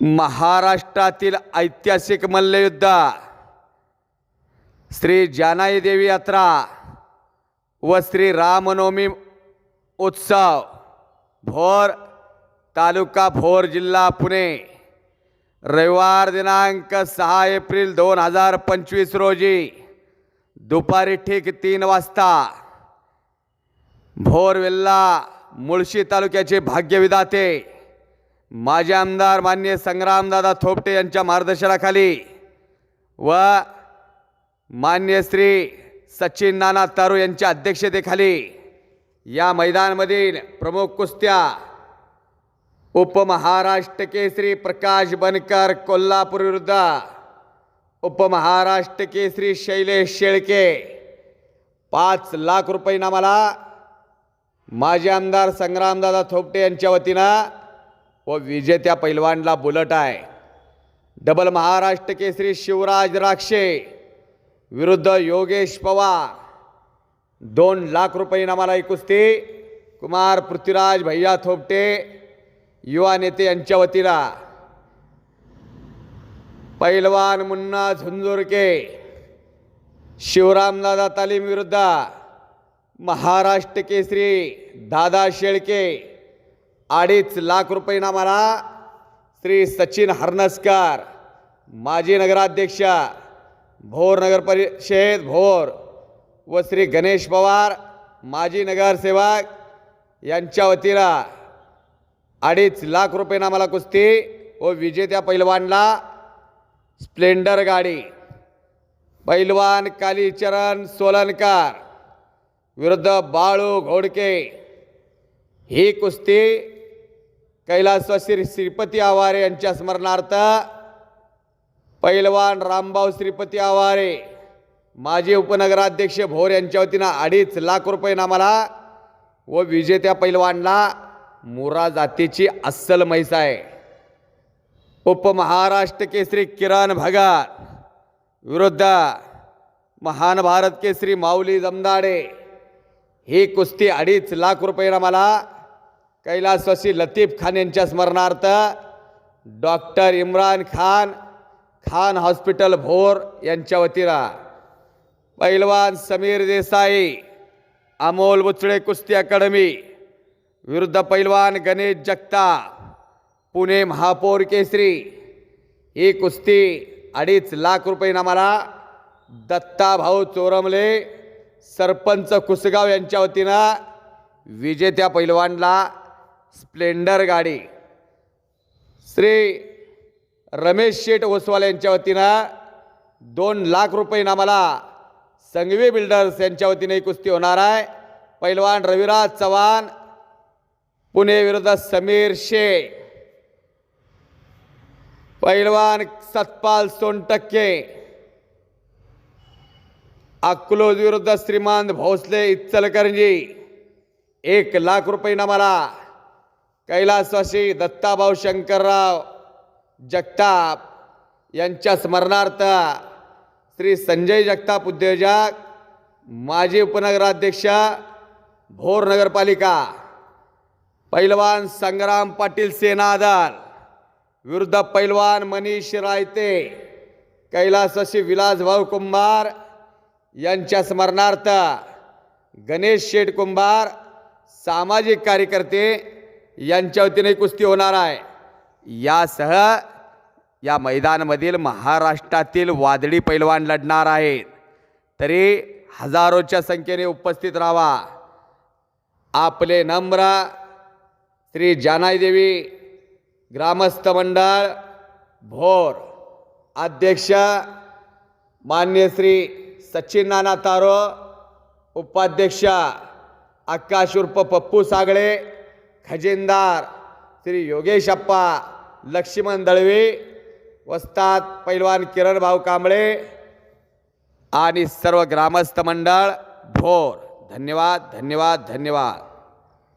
महाराष्ट्रातील ऐतिहासिक मल्लयुद्ध. श्री जानाई देवी यात्रा व श्री रामनवमी उत्सव भोर तालुका भोर जिल्हा पुणे. रविवार दिनांक सहा एप्रिल दोन हजार पंचवीस रोजी दुपारी ठीक तीन वाजता भोरवेल्ला मुळशी तालुक्याचे भाग्यविधाते माजी आमदार मान्य संग्रामदादा थोपटे यांच्या मार्गदर्शनाखाली व मान्य श्री सचिन नाना तारू यांच्या अध्यक्षतेखाली या मैदानमधील प्रमुख कुस्त्या उपमहाराष्ट्र केसरी प्रकाश बनकर कोल्हापूर विरुद्ध उपमहाराष्ट्र केसरी शैलेश शेळके. पाच लाख रुपये नामाला माजी आमदार संग्रामदादा थोपटे यांच्या वतीनं व विजेत्या पैलवानला बुलट आहे. डबल महाराष्ट्र केसरी शिवराज राक्षे विरुद्ध योगेश पवार. दोन लाख रुपये इनामाला ही कुस्ती. कुमार पृथ्वीराज भैया थोपटे युवा नेते यांच्या वतीला. पैलवान मुन्ना झुंजुरके शिवरामदादा तालीम विरुद्ध. महाराष्ट्र केसरी दादा शेळके अडीच लाख रुपये नामाला श्री सचिन हरनसकर माजी नगराध्यक्ष भोर नगर परिषद भोर. व श्री गणेश पवार माजी नगरसेवक यांच्या वतीनं अडीच लाख रुपये नामाला कुस्ती व विजेत्या पैलवानला स्प्लेंडर गाडी. पैलवान कालीचरण सोलनकर विरुद्ध बाळू घोडके. ही कुस्ती कैलासवासी श्रीपती आवारे यांच्या स्मरणार्थ पैलवान रामभाऊ श्रीपती आवारे माजी उपनगराध्यक्ष भोर यांच्या वतीनं अडीच लाख रुपये नामाला व विजेत्या पैलवानला मुरा जातीची अस्सल म्हैस आहे. उपमहाराष्ट्र केसरी किरण भगत विरुद्ध महान भारत केसरी माऊली जमदाडे ही कुस्ती अडीच लाख रुपये नामाला कैलासवासी लतीफ खान यांच्या स्मरणार्थ डॉक्टर इम्रान खान खान हॉस्पिटल भोर यांच्या वतीनं पैलवान समीर देसाई अमोल बुचडे कुस्ती अकादमी विरुद्ध पैलवान गणेश जगता पुणे महापौर केसरी ही कुस्ती अडीच लाख रुपये नामाला दत्ता भाऊ चोरमले सरपंच कुसगाव यांच्या वतीनं विजेत्या पैलवानला स्प्लेंडर गाडी. श्री रमेश शेठ ओसवाल यांच्या वतीनं दोन लाख रुपये नामाला संघवी बिल्डर्स यांच्या वतीने ही कुस्ती होणार आहे. पैलवान रविराज चव्हाण पुणे विरुद्ध समीर शेख. पैलवान सतपाल सोनटक्के. अक्कलोज विरुद्ध श्रीमान भोसले इचलकरंजी. एक लाख रुपये नामाला कैलासवासी दत्ताभाऊ शंकरराव जगताप यांच्या स्मरणार्थ श्री संजय जगताप उद्योजक माजी उपनगराध्यक्ष भोर नगरपालिका पैलवान संग्राम पाटील सेनादल विरुद्ध पैलवान मनीष रायते कैलासवासी विलासभाऊ कुंभार यांच्या स्मरणार्थ गणेश शेठ कुंभार सामाजिक कार्यकर्ते यांच्या वतीने कुस्ती होणार आहे. यासह या मैदानामधील महाराष्ट्रातील वादळी पैलवान लढणार आहेत. तरी हजारोच्या संख्येने उपस्थित राहा. आपले नम्र श्री जानाईदेवी ग्रामस्थ मंडळ भोर अध्यक्ष मान्य श्री सचिन नाना तारो उपाध्यक्ष आकाश उर्फ पप्पू सागळे खजिनदार श्री योगेश अप्पा लक्ष्मण दळवे वस्ताद पैलवान किरण भाऊ कांबळे आणि सर्व ग्रामस्थ मंडळ भोर. धन्यवाद धन्यवाद धन्यवाद.